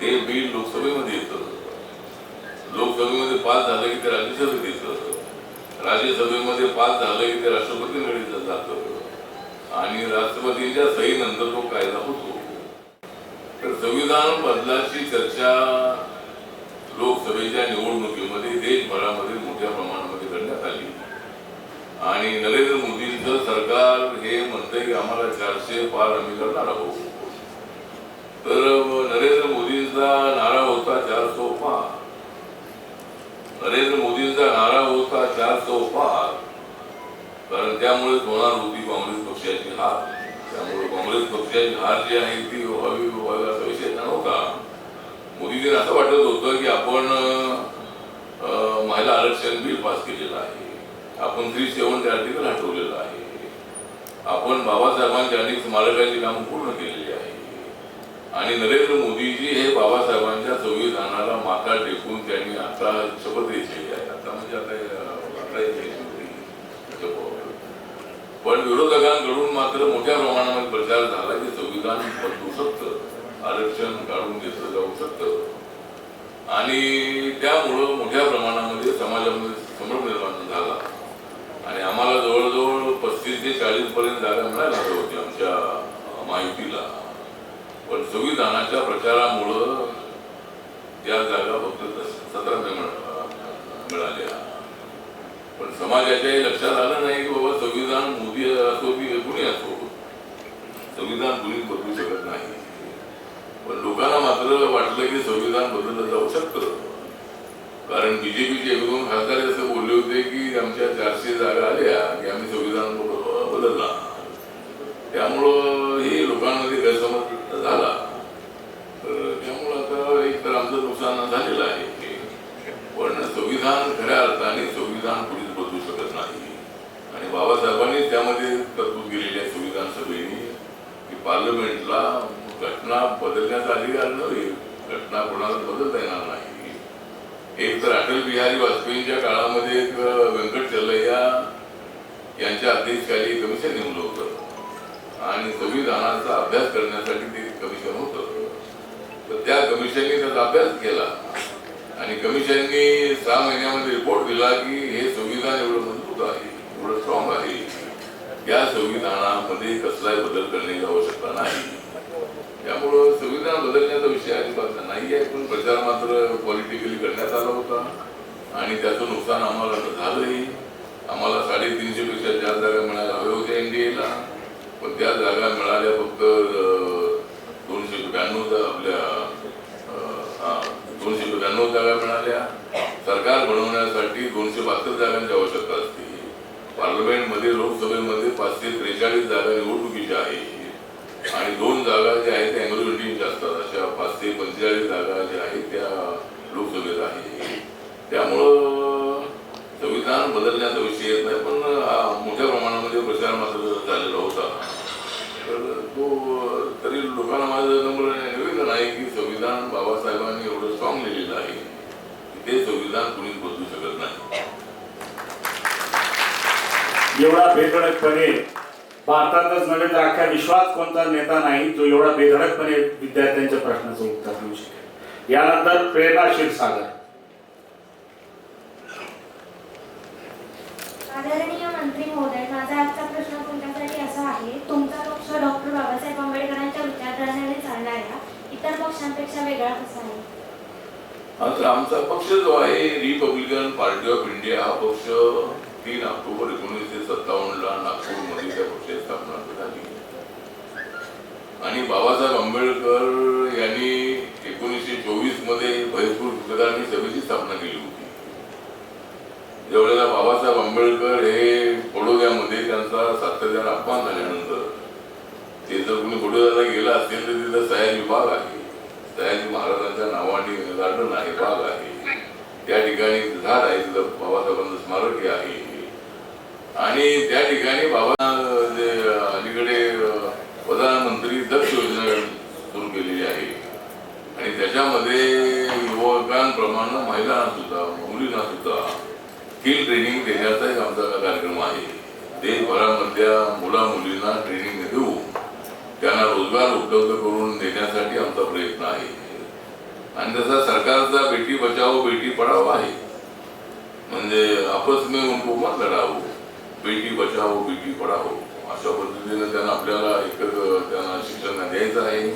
ते बिल लोकसभेमध्ये येतं. लोकसभेमध्ये पास झालं की ते राज्यसभेत येतं. राज्यसभेमध्ये पास झालं की ते राष्ट्रपतींकडे जातं. आणि राष्ट्रपतींच्या सहीनंतर तो कायदा होतो. तर संविधान बदलाची चर्चा लोकसभेच्या निवडणुकीमध्ये देशभरामध्ये मोठ्या प्रमाणामध्ये करण्यात आली. आणि नरेंद्र मोदींचं सरकार हे म्हणतंय की आम्हाला चारशे पार आम्ही करणार आहोत. तर नरेंद्र मोदींचा नारा होता चार सौ नरेंद्र मोदींचा नारा होता चार सौ कारण त्यामुळे होणार होती काँग्रेस पक्षाची हार. त्यामुळे काँग्रेस पक्षाची हार जी आहे ती व्हावी व्हावी असा विषय नव्हता मोदीजींना असं वाटत होतं की आपण महिला आरक्षण बिल पास केलेलं आहे. आपण थ्री सेवन आर्टिकल हटवलेलं आहे. आपण बाबासाहेबांच्या अनेक स्मारकांची कामं पूर्ण केलेली आहे आणि नरेंद्र मोदीजी हे बाबासाहेबांच्या संविधानाला माथा टेकून त्यांनी आता शपथ घेतलेली आहे. आता म्हणजे आता पण विरोधकांकडून मात्र मोठ्या प्रमाणामध्ये प्रचार झाला की संविधान बदलू शकतं. आरक्षण काढून घेतलं जाऊ शकतं. आणि त्यामुळं मोठ्या प्रमाणामध्ये समाजामध्ये संभ्रम निर्माण झाला. आणि आम्हाला जवळजवळ पस्तीस ते चाळीस पर्यंत जागा मिळायला हव्या होत्या आमच्या माहितीला. पण संविधानाच्या प्रचारामुळं त्या जागा फक्त सतरा मिळाल्या. पण समाजाच्याही लक्षात आलं नाही की बाबा संविधान मोदी असो की कुणी असो संविधान कुणी बदलू शकत नाही. पण लोकांना मात्र वाटलं की संविधान बदललं जाऊ शकतं कारण बीजेपीचे एक दोन खासदार असं बोलले होते की आमच्या चारशे जागा आल्या की आम्ही संविधान ब- बदलला त्यामुळं ही लोकांमध्ये गैरसमज झाला तर त्यामुळं आता एक तर आमचं नुकसान झालेलं आहे पण संविधान खऱ्या अर्थाने संविधान कुणीच बदलू शकत नाही आणि बाबासाहेबांनी त्यामध्ये तरतूद केलेली आहे संविधान सभेने की पार्लमेंटला घटना बदलण्याचा अधिकार नव्हे घटना कोणाला बदलता येणार नाही. एक तर अटल बिहारी वाजपेयींच्या काळामध्ये एक व्यंकट चल्लय्या यांच्या अध्यक्षाली कमिशन नेमलं होतं. आणि संविधानाचा अभ्यास करण्यासाठी ते कमिशन होतं. तर त्या कमिशनने त्याचा अभ्यास केला. आणि कमिशनने सहा महिन्यामध्ये रिपोर्ट दिला की हे संविधान एवढं मजबूत आहे एवढं स्ट्रॉंग आहे. या संविधानामध्ये कसलाही बदल करण्याची आवश्यकता नाही. त्यामुळं संविधान बदलण्याचा विषय अजिबात नाही आहे पण प्रचार मात्र पॉलिटिकली करण्यात आला होता. आणि त्याचं नुकसान आम्हाला झालंही. आम्हाला साडेतीनशे पेक्षा जास्त जागा मिळाल्या हव्या होत्या एनडीएला पण त्या जागा मिळाल्या फक्त दोनशे ब्याण्णव आपल्या दोनशे ब्याण्णव जागा मिळाल्या. सरकार बनवण्यासाठी दोनशे बहात्तर जागांची आवश्यकता असते. पार्लमेंटमध्ये लोकसभेमध्ये पाचशे त्रेचाळीस जागा निवडणुकीच्या आहे आणि दोन जागा ज्या आहेत त्या अँग्लो इंडियनच्या असतात अशा पाचशे पंचेचाळीस जागा ज्या आहेत त्या लोकसभेत आहे त्यामुळं संविधान बदलण्याचा विषय येत नाही पण मोठ्या प्रमाणामध्ये प्रचार मात्र झालेला होता. तर तो तरी लोकांना माझं नम्र निवेदन आहे की संविधान बाबासाहेबांनी एवढं स्ट्रॉंग लिहिलेलं आहे की ते संविधान कुणीच बदलू शकत नाही. एवढा बेकडकपणे भारतातच नव्हे तर अख्ख्या विश्वात कोणता नेता नाही जो एवढा बेधडकपणे विद्यार्थ्यांच्या प्रश्नाचं उत्तर देऊ शकेल. यानंतर प्रेरणा क्षीरसागर. आदरणीय मंत्री महोदय माझा आजचा प्रश्न तुमच्यासाठी असा आहे तुमचा पक्ष डॉक्टर बाबासाहेब आंबेडकरांच्या विचारधारेने चालणाऱ्या इतर पक्षांपेक्षा वेगळा कसा आहे? आता आमचा पक्ष जो आहे रिपब्लिकन पार्टी ऑफ इंडिया हा पक्ष तीन ऑक्टोबर एकोणीसशे सत्तावन्नला नागपूरमध्ये त्या पक्षाची स्थापना झाली. आणि बाबासाहेब आंबेडकर यांनी एकोणीसशे चोवीसमध्ये भैरपूर विकदानी सभेची स्थापना केली होती. ज्यावेळेला बाबासाहेब आंबेडकर हे बडोद्यामध्ये त्यांचा सातत्याने अपमान झाल्यानंतर ते जर कोणी बडोद्याला गेला असेल तर तिथं सयाजी बाग आहे. सयाजी महाराजांच्या नावाने गार्डन आहे बाग आहे. त्या ठिकाणी झाड आहे तिथं बाबासाहेबांचं स्मारक आहे. आणि त्या ठिकाणी बाबा अलीकडे प्रधानमंत्री दक्ष योजना सुरू केलेली आहे. आणि त्याच्यामध्ये युवकांप्रमाणे महिलांना सुद्धा मुलींना सुद्धा स्किल ट्रेनिंग देण्याचा एक आमचा कार्यक्रम आहे. देशभरामधल्या मुला मुलींना ट्रेनिंग देऊ त्यांना रोजगार उपलब्ध करून देण्यासाठी आमचा प्रयत्न आहे. आणि तसा सरकारचा बेटी बचाओ बेटी पढाओ आहे. म्हणजे आपस में उनको मत बेटी बचाओ बेटी पढाओ अशा पद्धतीने त्यांना आपल्याला एकत्र त्यांना शिक्षण द्यायचं आहे.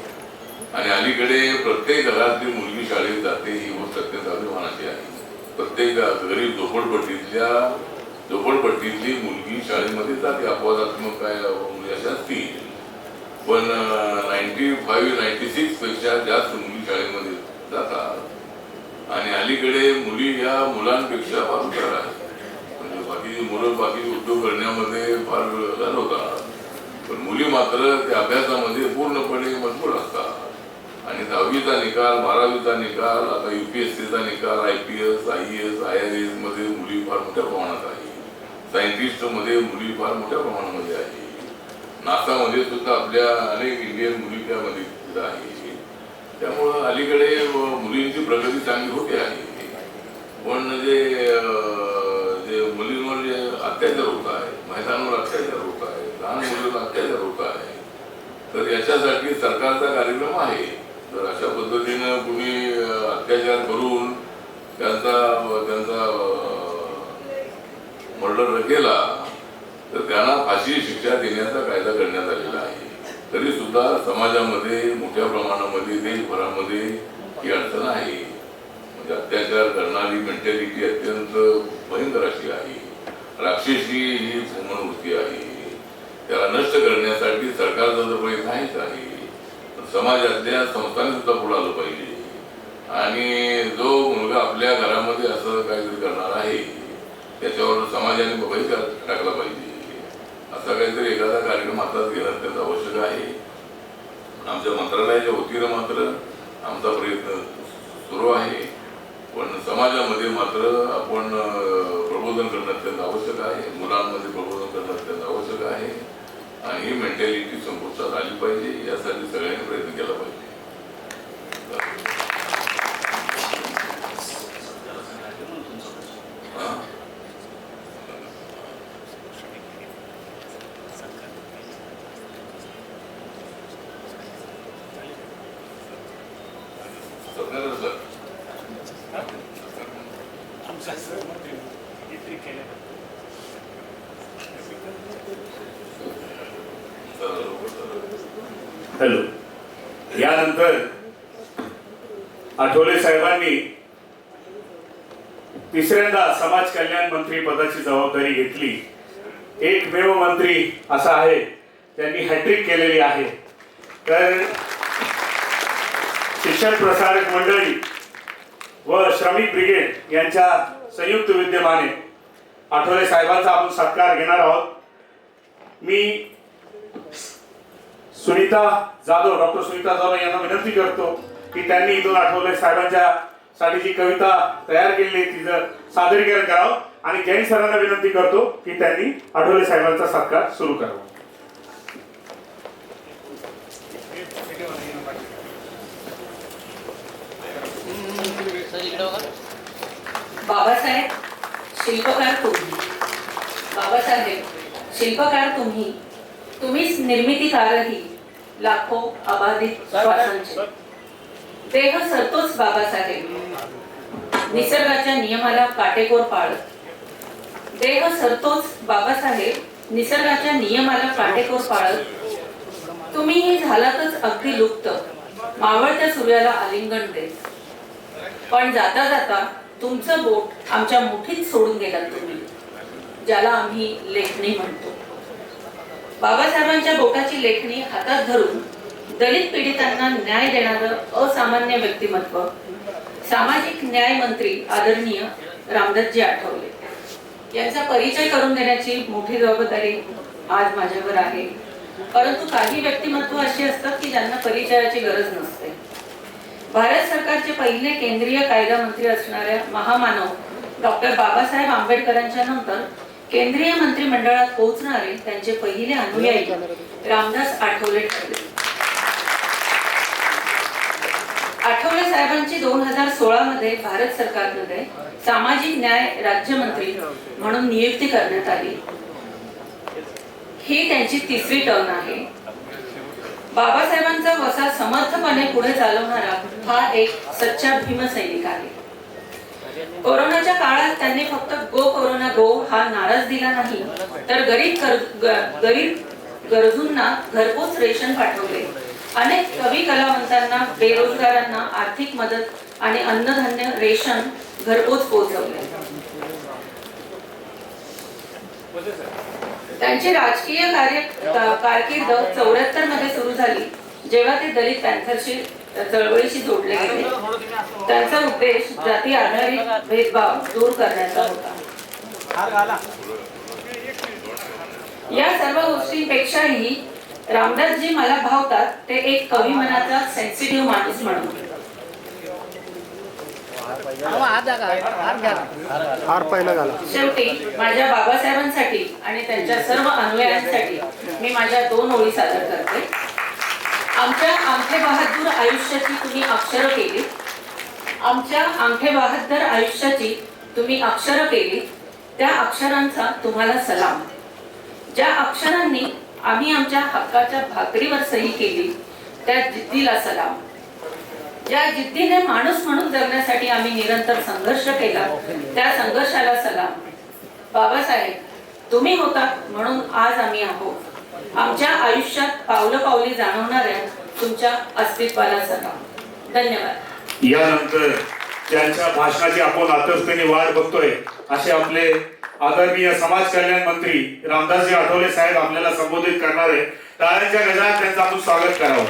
आणि अलीकडे प्रत्येक घरातली मुलगी शाळेत जाते ही गोष्ट अत्यंत अभिमानाची आहे. प्रत्येक गरीब झोपडपट्टीतल्या झोपडपट्टीतली मुलगी शाळेमध्ये जाते अपवादात्मक काय मुली अशा असतील. पण नाईन्टी फाईव्ह नाईन्टी सिक्सपेक्षा जास्त मुली शाळेमध्ये जातात. आणि अलीकडे मुली ह्या मुलांपेक्षा फार आहेत मुलं बाकी उद्योग करण्यामध्ये फार घालवतात पण मुली मात्र त्या अभ्यासामध्ये पूर्णपणे मजबूत असतात. आणि दहावीचा निकाल बारावीचा निकाल आता युपीएससीचा निकाल I P S I S I R एसमध्ये मुली फार मोठ्या प्रमाणात आहे. सायंटिस्टमध्ये मुली फार मोठ्या प्रमाणामध्ये आहे. नासामध्ये सुद्धा आपल्या अनेक इंडियन मुली त्यामध्ये सुद्धा आहे. त्यामुळं अलीकडे मुलींची प्रगती चांगली होते आहे. पण जे अत्याचार होत आहे. महिलांवर अत्याचार होत आहे. लहान मुलीवर अत्याचार होत आहे. तर याच्यासाठी सरकारचा कार्यक्रम आहे. तर अशा पद्धतीनं कुणी अत्याचार करून त्यांचा त्यांचा मर्डर केला तर त्यांना फाशी शिक्षा देण्याचा कायदा करण्यात आलेला आहे. तरी सुद्धा समाजामध्ये मोठ्या प्रमाणामध्ये देशभरामध्ये ही अडचण आहे. म्हणजे अत्याचार करणारी मेंटॅलिटी अत्यंत भयंकर अशी आहे. राक्षसी ही मनवृत्ती आहे. त्याला नष्ट करण्यासाठी सरकारचा जो प्रयत्न आहेच आहे समाजातल्या संस्थांनी सुद्धा पुढे आलं पाहिजे. आणि जो मुलगा आपल्या घरामध्ये असं काहीतरी करणार आहे त्याच्यावर समाजाने बहिष्कार टाकला पाहिजे? असा काहीतरी एखादा कार्यक्रम हातात घेणं अत्यंत आवश्यक आहे. आमच्या मंत्रालयाच्या वतीनं मात्र आमचा प्रयत्न सुरू आहे. पण समाजामध्ये मात्र आपण प्रबोधन करणं अत्यंत आवश्यक आहे. मुलांमध्ये प्रबोधन करणं अत्यंत आवश्यक आहे. आणि ही मेंटॅलिटी संपुष्टात आली पाहिजे. यासाठी सगळ्यांनी प्रयत्न केला पाहिजे हा? Swapnali sir hello. यानंतर आठवले साहेबांनी तिसऱ्यांदा समाज कल्याण मंत्री पदाची जबाबदारी घेतली. एकमेव मंत्री असा आहे. त्यांनी हॅट्रिक केलेली आहे. तर शिक्षण प्रसारक मंडळी व श्रमिक ब्रिगेड यांच्या संयुक्त विद्यमाने आठवले साहेबांचा आपण सत्कार घेणार आहोत. मी सुनीता जाधव डॉक्टर सुनीता जाधव यांना विनंती करतो की त्यांनी इथून आठवले साहेबांच्या साठी जी कविता तयार केलेली आहे तिचं सादरीकरण करावं. आणि जैन सरांना विनंती करतो की त्यांनी आठवले साहेबांचा सत्कार सुरू करावा. बाबासाहेब शिल्पकार तुम्ही. बाबासाहेब शिल्पकार तुम्ही. तुम्हीच निर्मितीकारही लाखो अबाधित श्वासांचे. देह सरतोच बाबासाहेब. निसर्गाच्या नियमाला काटेकोर पाळत. देह सरतोच बाबासाहेब निसर्गाच्या नियमाला काटेकोर पाळत. तुम्हीही झालातच अगदी लुप्त. मावळत्या सूर्याला आलिंगन देत. पण जाता जाता तुमचं बोट आमच्या मुठीत सोडून गेलात तुम्ही ज्याला आम्ही लेखणी म्हणतो. बाबासाहेबांच्या बोटाची लेखणी हातात धरून दलित पीडितांना न्याय देणारं असामान्य व्यक्तिमत्व सामाजिक न्याय मंत्री आदरणीय रामदासजी आठवले. यांचा परिचय करून देण्याची मोठी जबाबदारी आज माझ्यावर आहे. परंतु काही व्यक्तिमत्व अशी असतात की ज्यांना परिचयाची गरज नसते. भारत सरकारचे पहिले केंद्रीय कायदा मंत्री असणाऱ्या महामानव डॉक्टर बाबासाहेब आंबेडकरांच्या नंतर केंद्रीय मंत्रिमंडळात पोहोचणारे त्यांचे पहिले अनुयायी रामदास आठवले ठरले. आठवले साहेबांची दोन हजार सोळा मध्ये भारत सरकारमध्ये सामाजिक न्याय राज्यमंत्री म्हणून नियुक्ती करण्यात आली. ही त्यांची तिसरी टर्न आहे. बाबासाहेबांचा वसा समर्थपणे पुढे चालवणारा हा एक सच्चा भीमसैनिक आहे. कोरोनाच्या काळात त्यांनी फक्त गो कोरोना गो हा नाराज दिला नाही तर गरीब गरीब गरजूंना घरपोच रेशन पाठवले. अनेक कवी कलावंतांना बेरोजगारांना आर्थिक मदत आणि अन्नधान्य रेशन घरपोच पोहोचवले. त्यांची राजकीय कार्य कारकिर्द कारकीर्द चौऱ्याहत्तरमध्ये सुरू झाली जेव्हा ते दलित पॅन्थरशी चळवळीशी जोडले गेले. त्यांचा उद्देश जाती आधारित भेदभाव दूर करण्याचा होता. या सर्व गोष्टींपेक्षाही रामदासजी मला भावतात ते एक कवी मनाचा सेन्सिटिव्ह माणूस म्हणून. हार पहिला घाला. शेवटी माझ्या बाबासाहेबांसाठी आणि त्यांच्या सर्व अनुयायांसाठी मी माझ्या दोन ओळी सादर करते. आमच्या आमचे बहादूर आयुष्याची तुम्ही अक्षरं केली. आमच्या आमचे बहादर आयुष्याची तुम्ही अक्षरं केली. त्या अक्षरांचा तुम्हाला सलाम. ज्या अक्षरांनी आम्ही आमच्या हक्काच्या भाकरीवर सही केली त्या जिद्दीला सलाम. ज्या जिद्दीने माणूस म्हणून जगण्यासाठी आम्ही निरंतर संघर्ष केला. त्या संघर्षाला सलाम. बाबासाहेब तुम्ही होता म्हणून आज आम्ही आहोत. आमच्या आयुष्यात पावलं पावली जाणवणाऱ्या तुमच्या अस्तित्वाला सलाम. धन्यवाद. यानंतर त्यांच्या भाषणाची आपण आतुरतेने वाट बघतोय. असे आपले आदरणीय समाज कल्याण मंत्री रामदासजी आठवले साहेब आपल्याला संबोधित करणार. आहे टाळ्यांच्या त्यांचं आपण स्वागत करावं.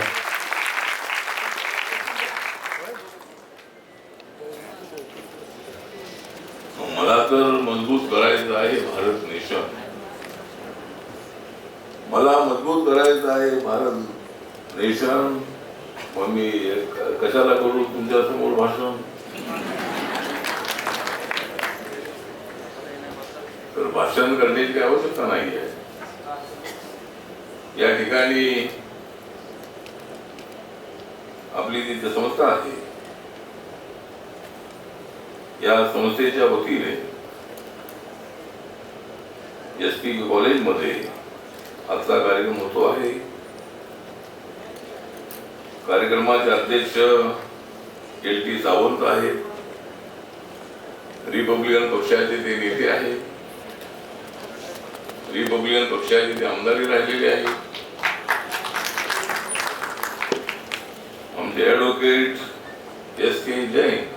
मला तर मजबूत करायचं आहे भारत नेशन. मला मजबूत करायचं आहे भारत नेशन. मग मी कशाला करू तुमच्यासमोर भाषण? तर भाषण करण्याची आवश्यकता नाही आहे या ठिकाणी आपली जी संस्था आहे या संस्थेच्या वतीने एस पी कॉलेजमध्ये आजचा कार्यक्रम होतो आहे. कार्यक्रमाचे अध्यक्ष एल टी सावंत आहेत. रिपब्लिकन पक्षाचे ते नेते आहेत. रिपब्लिकन पक्षाचे ते आमदारही राहिलेले आहेत. आमचे ॲडव्होकेट एस के जैन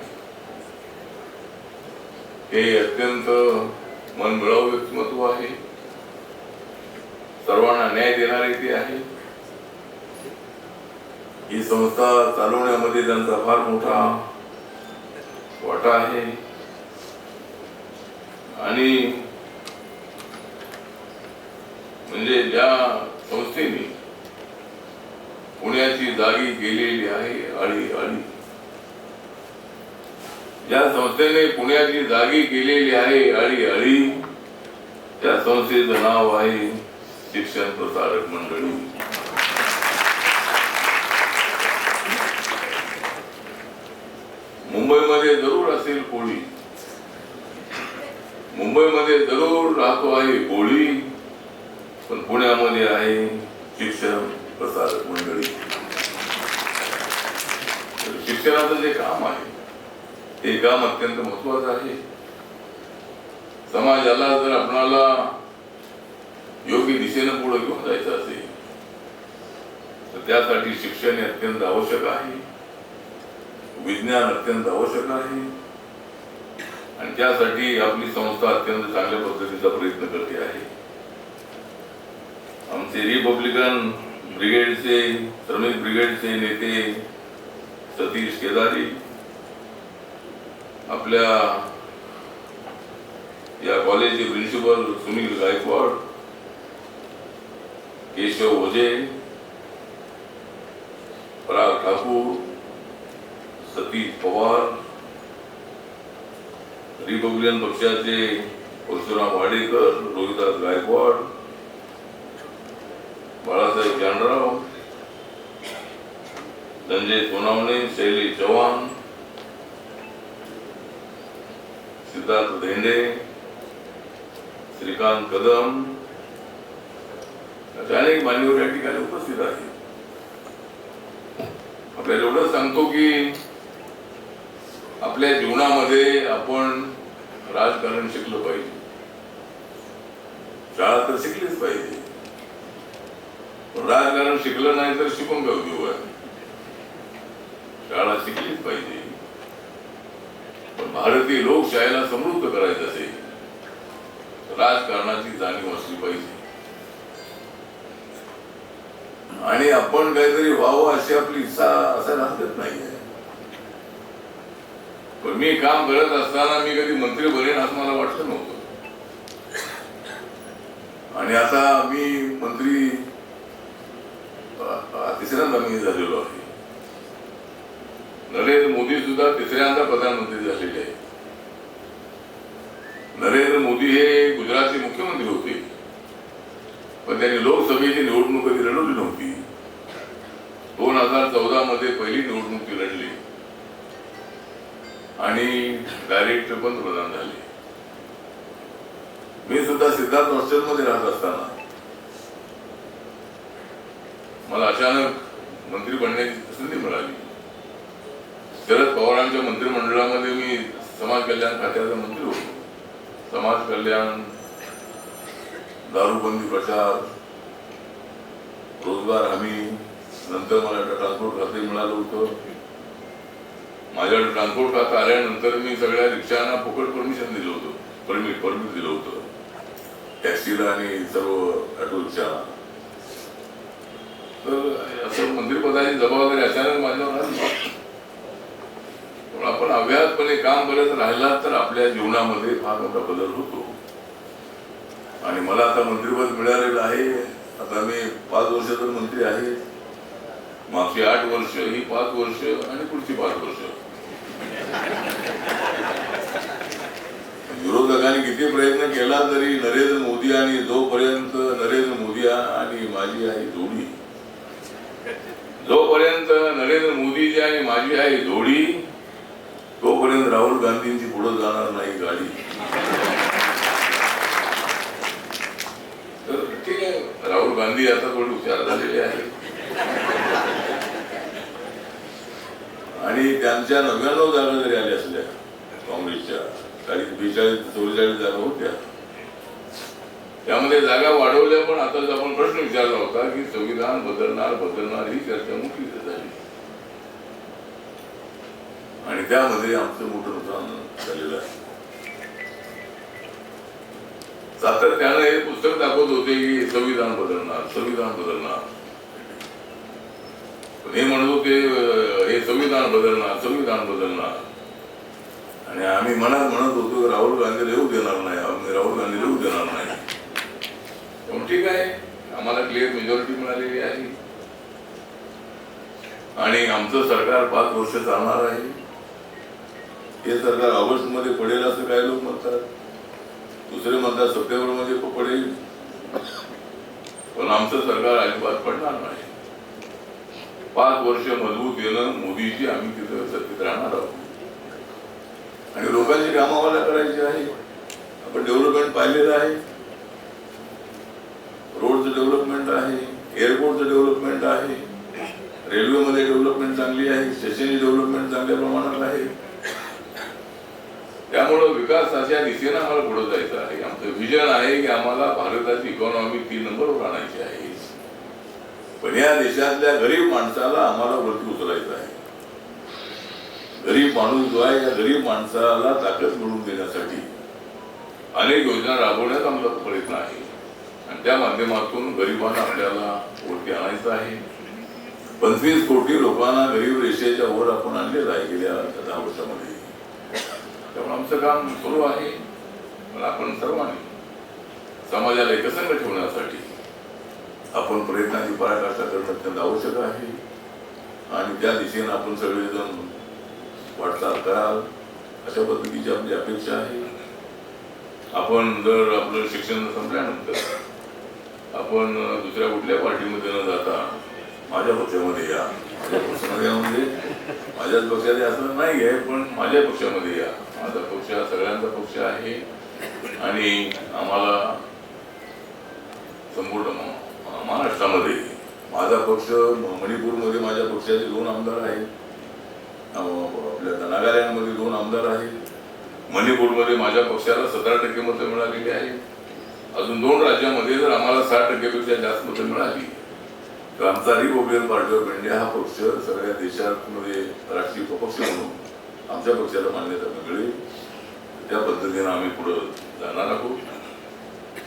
हे अत्यंत मनमिळावू व्यक्तिमत्व आहे. सर्वांना न्याय देणारे ते आहे. ही संस्था चालवण्यामध्ये त्यांचा फार मोठा वाटा आहे. आणि म्हणजे ज्या संस्थेने पुण्याची जागी गेलेली आहे आळी आळी ज्या संस्थेने पुण्याची जागी केलेली आहे अळी अळी त्या संस्थेचं नाव आहे शिक्षण प्रसारक मंडळी. मुंबईमध्ये जरूर असेल कोळी. मुंबईमध्ये जरूर राहतो आहे कोळी पण पुण्यामध्ये आहे शिक्षण प्रसारक मंडळी. शिक्षणाचं जे काम आहे हे काम अत्यंत महत्वाचं आहे. समाजाला जर आपणाला योग्य दिशेनं पुढे घेऊन जायचं असेल तर त्यासाठी शिक्षण हे अत्यंत आवश्यक आहे. विज्ञान अत्यंत आवश्यक आहे. आणि त्यासाठी आपली संस्था अत्यंत चांगल्या पद्धतीचा प्रयत्न करते आहे. आमचे रिपब्लिकन ब्रिगेडचे श्रमिक ब्रिगेडचे नेते सतीश केदारी आपल्या या कॉलेजचे प्रिन्सिपल सुनील गायकवाड केशव ओझे पराग ठाकूर सतीश पवार रिपब्लिकन पक्षाचे परशुराम वाडेकर रोहिदास गायकवाड बाळासाहेब जानराव संजय सोनावणे शैली चव्हाण सिद्धार्थ धेंडे श्रीकांत कदम असे अनेक मान्यवर या ठिकाणी उपस्थित आहेत. आपल्याला एवढं सांगतो की आपल्या जीवनामध्ये आपण राजकारण शिकलं पाहिजे. शाळा तर शिकलीच पाहिजे. राजकारण शिकलं नाही तर शिकून काय उपयोग आहे शाळा शिकलीच पाहिजे. भारतीय लोकशाहीला समृद्ध करायचं असेल राजकारणाची जाणीव असली पाहिजे. आणि आपण काहीतरी व्हावं अशी आपली इच्छा असायला हरकत नाहीये पण मी काम करत असताना मी कधी मंत्री बनेन असं मला वाटलं नव्हतं. आणि आता मी मंत्री तिसऱ्यांदा मी झालेलो आहे. नरेंद्र मोदी सुद्धा तिसऱ्यांदा प्रधानमंत्री झालेले आहे नरेंद्र मोदी हे गुजरातचे मुख्यमंत्री होते. पण त्यांनी लोकसभेची निवडणूक कधी लढवली नव्हती. दोन हजार चौदा मध्ये पहिली निवडणूक ती लढली. आणि डायरेक्ट पंतप्रधान झाले. मी सुद्धा सिद्धार्थ हॉस्टेलमध्ये राहत असताना मला अचानक मंत्री बनण्याची संधी मिळाली. शरद पवारांच्या मंत्रिमंडळामध्ये मी समाज कल्याण खात्याचा मंत्री होतो. समाज कल्याण दारूबंदी प्रचार रोजगार हमी नंतर मला ट्रान्सपोर्ट खाते मिळालं होतं. माझ्याकडे ट्रान्सपोर्ट खातं आल्यानंतर मी सगळ्या रिक्षांना फुकट परमिशन दिलं होतं. परमिट परमिट दिलं होतं. टॅक्सीला आणि सर्व ऑटो रिक्षाला तर असं मंत्रिपदाची जबाबदारी अचानक माझ्यावर आली. आपण अव्याहतपणे काम करत राहिला तर आपल्या जीवनामध्ये फार मोठा बदल होतो. आणि मला आता मंत्रिपद मिळालेलं आहे. आता मी पाच वर्ष तर मंत्री आहे. मागची आठ वर्ष ही पाच वर्ष आणि पुढची पाच वर्ष. विरोधकांनी किती प्रयत्न केला तरी नरेंद्र मोदी आणि जोपर्यंत नरेंद्र मोदी आणि माझी आई जोडी. जोपर्यंत नरेंद्र मोदीजी आणि माझी आई जोडी तोपर्यंत राहुल गांधींची पुढे जाणार नाही गाडी. तर ठीक आहे राहुल गांधी आता थोडे हुशार झालेले आहे आणि त्यांच्या नव्याण्णव जागा जरी आल्या असल्या काँग्रेसच्या काही बेचाळीस चौवेचाळीस जागा होत्या. त्यामध्ये जागा वाढवल्या पण आता आपण प्रश्न विचारला होता की संविधान बदलणार बदलणार ही चर्चा मोठी झाली. आणि त्यामध्ये आमचं मोठं नुकसान झालेलं आहे. सातत्यानं हे पुस्तक दाखवत होते की संविधान बदलणार संविधान बदलणार. हे म्हणत होते हे संविधान बदलणार संविधान बदलणार. आणि आम्ही मनात म्हणत होतो राहुल गांधीला येऊ देणार नाही आम्ही राहुल गांधीला येऊ देणार नाही. पण ठीक आहे आम्हाला क्लिअर मेजॉरिटी मिळालेली आहे. आणि आमचं सरकार पाच वर्ष चालणार आहे. हे सरकार ऑगस्टमध्ये पडेल असं काही लोक म्हणतात. दुसरे म्हणतात सप्टेंबरमध्ये पडेल. पण आमचं सरकार अजिबात पडणार नाही. पाच वर्ष मजबूत येणं मोदीची आम्ही तिथं सत्तेत राहणार आहोत. आणि लोकांची कामावाला करायची आहे. आपण डेव्हलपमेंट पाहिलेलं आहे. रोडचं डेव्हलपमेंट आहे. एअरपोर्टचं डेव्हलपमेंट आहे. रेल्वेमध्ये डेव्हलपमेंट चांगली आहे. स्टेशनची डेव्हलपमेंट चांगल्या प्रमाणात आहे. त्यामुळं विकासाच्या दिशेनं आम्हाला पुढे जायचं आहे. आमचं विजन आहे की आम्हाला भारताची इकॉनॉमी तीन नंबरवर आणायची आहे. पण या देशातल्या गरीब माणसाला आम्हाला वरती उचलायचं आहे. गरीब माणूस जो आहे या गरीब माणसाला ताकद मिळवून देण्यासाठी अनेक योजना राबवण्यात आमचा प्रयत्न आहे. आणि त्या माध्यमातून गरिबांना आपल्याला वरती आणायचं आहे. पंचवीस कोटी लोकांना गरीब रेषेच्या वर आपण आणलेलं आहे गेल्या दहा वर्षामध्ये. त्यामुळे आमचं काम सुरू आहे. पण आपण सर्वांनी समाजाला एकसंघ ठेवण्यासाठी आपण प्रयत्नाची पराकाष्ठा करणं अत्यंत आवश्यक आहे. आणि त्या दिशेनं आपण सगळेजण वाटचाल कराल. अशा पद्धतीची आपली अपेक्षा आहे. आपण जर आपलं शिक्षण संपल्यानंतर आपण दुसऱ्या कुठल्या पार्टीमध्ये न जाता माझ्या पक्षामध्ये या माझ्या पक्षामध्ये माझ्याच पक्षाचे असं नाही आहे पण माझ्या पक्षामध्ये या. माझा पक्ष हा सगळ्यांचा पक्ष आहे. आणि आम्हाला संपूर्ण महाराष्ट्रामध्ये माझा पक्ष मणिपूरमध्ये माझ्या पक्षाचे दोन आमदार आहेत. आपल्या नागालँडमध्ये दोन आमदार आहेत. मणिपूरमध्ये माझ्या पक्षाला सतरा टक्के मतं मिळालेली आहेत. अजून दोन राज्यामध्ये जर आम्हाला साठ टक्केपेक्षा जास्त मतं मिळाली तर आमचा रिपब्लिकन पार्टी ऑफ इंडिया हा पक्ष सगळ्या देशामध्ये राष्ट्रीय पक्ष म्हणून आमच्या पक्षाला मान्यता मिळेल. त्या पद्धतीनं आम्ही पुढं जाणार आहोत.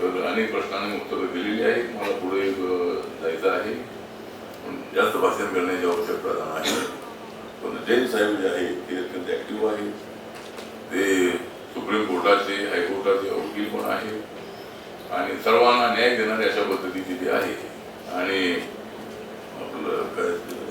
तर अनेक प्रश्नांनी उत्तरं दिलेली आहेत. मला पुढे जायचं आहे. पण जास्त भाषण करण्याची आवश्यकता नाही. पण जैन साहेब जे आहे ते अत्यंत ॲक्टिव्ह आहे ते सुप्रीम कोर्टाचे हायकोर्टाचे वकील पण आहे आणि सर्वांना न्याय देणारे अशा पद्धतीचे ते आहे. आणि आपलं काय ते-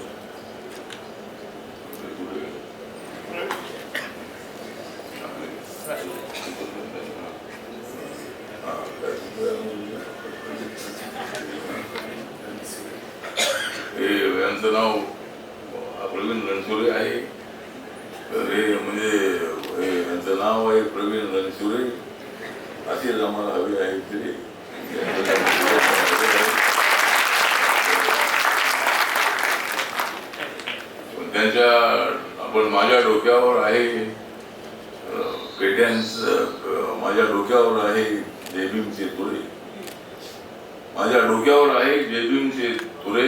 हे यांचं नाव प्रवीण रणसुरे आहे तर हे म्हणजे हे यांचं नाव आहे प्रवीण रणसुरे असेच आम्हाला हवे आहे ते पण त्यांच्या आपण माझ्या डोक्यावर आहे अं, पेट्यांचं माझ्या डोक्यावर आहे जयभीमचे तुरे. माझ्या डोक्यावर आहे जयभीमचे तुरे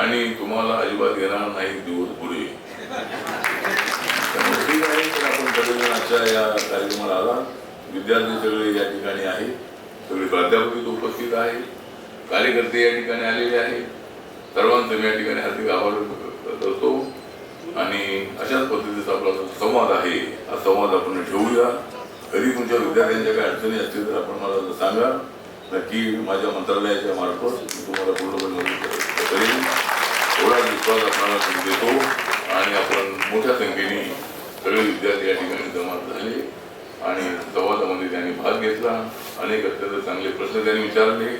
आणि तुम्हाला अजिबात येणार नाही दिवस पुढे. ठीक आहे तर आपण सगळेजण आजच्या या कार्यक्रमाला आला. विद्यार्थी सगळे या ठिकाणी आहे सगळे प्राध्यापक इथं उपस्थित आहे कार्यकर्ते या ठिकाणी आलेले आहेत. सर्वांचं मी या ठिकाणी हार्दिक आभार करतो. आणि अशाच पद्धतीचा आपला जो संवाद आहे हा संवाद आपण ठेवूया. कधी तुमच्या विद्यार्थ्यांच्या काही अडचणी असतील तर आपण मला सांगा. नक्की माझ्या मंत्रालयाच्या मार्फत मी तुम्हाला पूर्णपणे मदत करेन. एवढा विश्वास आपल्याला मी देतो. आणि आपण मोठ्या संख्येने सगळे विद्यार्थी या ठिकाणी जमा झाले. आणि संवादामध्ये त्यांनी भाग घेतला. अनेक अत्यंत चांगले प्रश्न त्यांनी विचारले.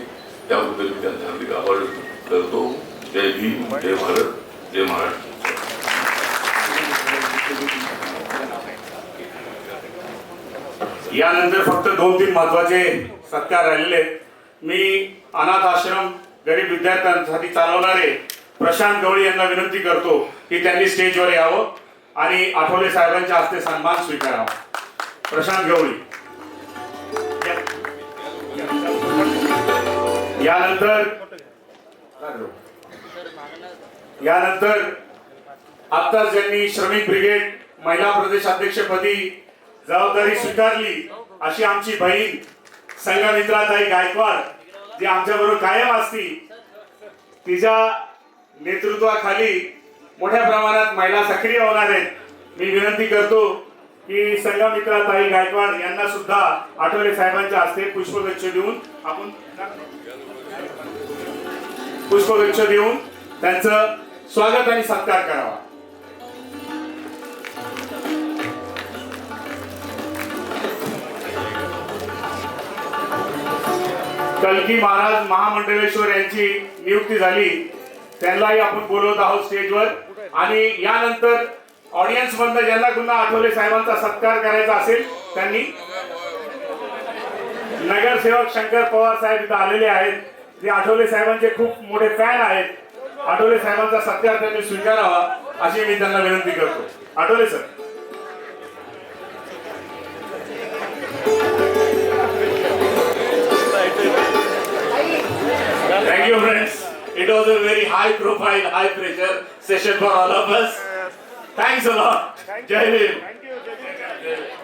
त्याबद्दल मी त्यांचा हार्दिक आभार करतो. जय भीम जय भारत. जय महाराष्ट्र यानंतर फक्त दोन तीन महत्त्वाचे सत्कार राहिलेले मी अनाथ आश्रम गरीब विद्यार्थ्यांसाठी चालवणारे प्रशांत गवळी यांना विनंती करतो की त्यांनी स्टेजवर यावं आणि आठवले साहेबांच्या हस्ते सन्मान स्वीकारावा प्रशांत गवळी यानंतर यानंतर आत्ताच ज्यांनी श्रमिक ब्रिगेड महिला प्रदेशाध्यक्षपदी जबाबदारी स्वीकारली अशी आमची बहीण संघमित्राताई गायकवाड जी आमच्या बरोबर कायम असती तिच्या नेतृत्वाखाली मोठ्या प्रमाणात महिला सक्रिय होणार आहेत. मी विनंती करतो की संघमित्राताई गायकवाड यांना सुद्धा आठवले साहेबांच्या हस्ते पुष्पगच्छ देऊन आपण पुष्पगच्छ देऊन त्यांचं स्वागत आणि सत्कार करावा. कलकी महाराज महामंडलेश्वर यांची नियुक्ती झाली. त्यांनाही आपण बोलवत आहोत स्टेजवर. आणि यानंतर ऑडियन्स मधनं ज्यांना पुन्हा आठवले साहेबांचा सत्कार करायचा असेल त्यांनी नगरसेवक शंकर पवार साहेब इथं आलेले आहेत. जे आठवले साहेबांचे खूप मोठे फॅन आहेत. आठवले साहेबांचा सत्कार त्यांनी स्वीकारावा अशी मी त्यांना विनंती करतो Athawale sir thank you friends it was a very high profile high pressure session for all of us thanks a lot Jai Hind